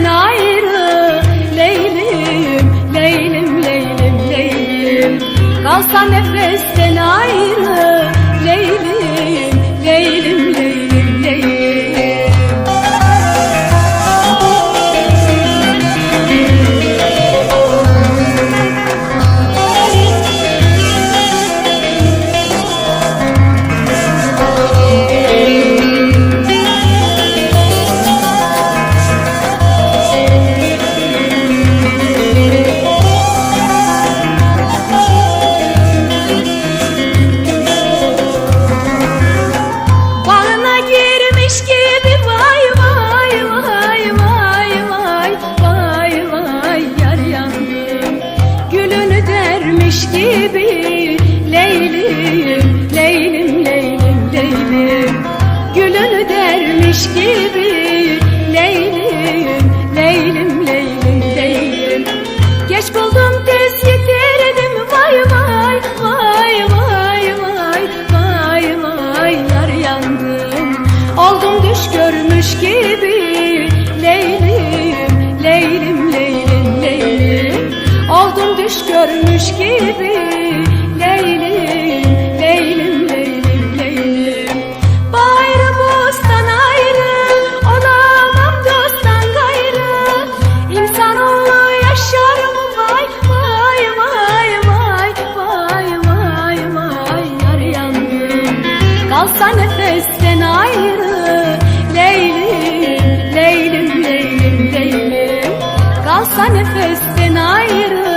senden ayrı Leylim, leylim, leylim, leylim. Kalsa nefesten ayrı Leylim, leylim, leylim. Gibi Leylim, leylim, leylim, leylim. Gülünü dermiş gibi Leylim, leylim, leylim, leylim. Geç buldum tez yitirdim Vay vay, vay vay, vay Vay vay, yar yandım. Oldum düş görmüş gibi görmüş gibi Leylim, leylim, leylim, leylim Bayrı bostan ayrı Olamam dosttan gayrı. İnsanoğlu yaşar mı? Vay vay vay vay Vay vay vay yar yandım Kalsa nefesten ayrı Leylim, leylim, leylim, leylim Kalsa nefesten ayrı